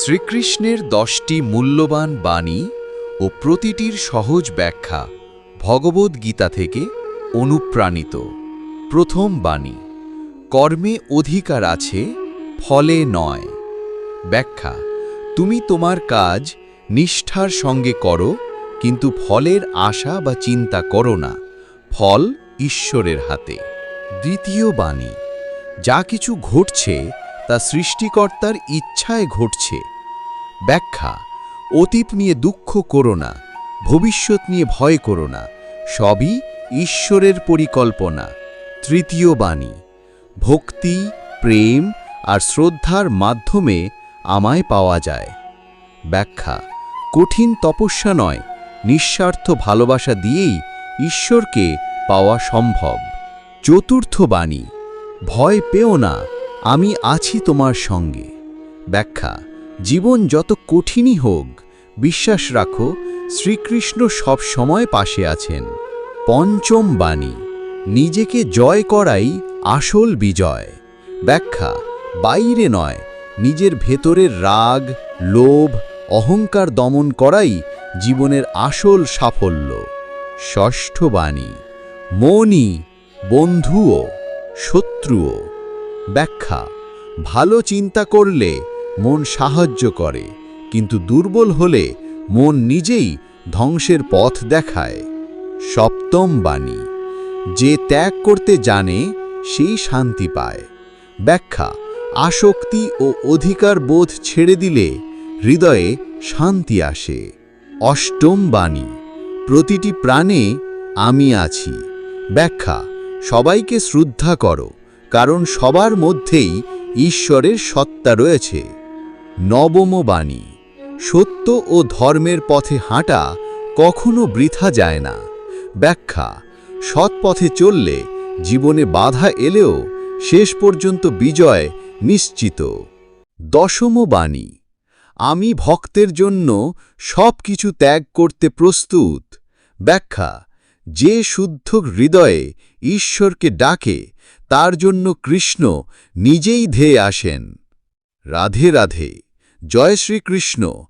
শ্রীকৃষ্ণের দশটি মূল্যবান বাণী ও প্রতিটির সহজ ব্যাখ্যা ভগবদ্গীতা থেকে অনুপ্রাণিত। প্রথম বাণী, কর্মে অধিকার আছে, ফলে নয়। ব্যাখ্যা, তুমি তোমার কাজ নিষ্ঠার সঙ্গে করো, কিন্তু ফলের আশা বা চিন্তা করো না, ফল ঈশ্বরের হাতে। দ্বিতীয় বাণী, যা কিছু ঘটছে তা সৃষ্টিকর্তার ইচ্ছায় ঘটছে। ব্যাখ্যা, অতীত নিয়ে দুঃখ করো না, ভবিষ্যৎ নিয়ে ভয় করো না, সবই ঈশ্বরের পরিকল্পনা। তৃতীয় বাণী, ভক্তি, প্রেম আর শ্রদ্ধার মাধ্যমে আমায় পাওয়া যায়। ব্যাখ্যা, কঠিন তপস্যা নয়, নিঃস্বার্থ ভালোবাসা দিয়েই ঈশ্বরকে পাওয়া সম্ভব। চতুর্থ বাণী, ভয় পেও না আমি আছি তোমার সঙ্গে। ব্যাখ্যা, জীবন যত কঠিনই হোক, বিশ্বাস রাখো, শ্রীকৃষ্ণ সব সময় পাশে আছেন। পঞ্চম বাণী, নিজেকে জয় করাই আসল বিজয়। ব্যাখ্যা, বাইরে নয়, নিজের ভেতরের রাগ, লোভ, অহংকার দমন করাই জীবনের আসল সাফল্য। ষষ্ঠ বাণী মনই বন্ধুও, শত্রুও। ব্যাখ্যা, ভালো চিন্তা করলে মন সাহায্য করে, কিন্তু দুর্বল হলে মন নিজেই ধ্বংসের পথ দেখায়। সপ্তম বাণী, যে ত্যাগ করতে জানে, সেই শান্তি পায়। ব্যাখ্যা, আসক্তি ও অধিকার বোধ ছেড়ে দিলে হৃদয়ে শান্তি আসে। অষ্টম বাণী, প্রতিটি প্রাণে আমি আছি। ব্যাখ্যা, সবাইকে শ্রদ্ধা করো। কারণ সবার মধ্যেই ঈশ্বরের সত্তা রয়েছে। নবম বাণী, সত্য ও ধর্মের পথে হাঁটা কখনো বৃথা যায় না। ব্যাখ্যা, সৎ পথে চললে জীবনে বাধা এলেও শেষ পর্যন্ত বিজয় নিশ্চিত। দশম বাণী, আমি ভক্তের জন্য সব কিছু ত্যাগ করতে প্রস্তুত। ব্যাখ্যা যে শুদ্ধ হৃদয়ে ঈশ্বরকে ডাকে, তার জন্য কৃষ্ণ নিজেই ধেয়ে আসেন। রাধে রাধে, জয় শ্রীকৃষ্ণ।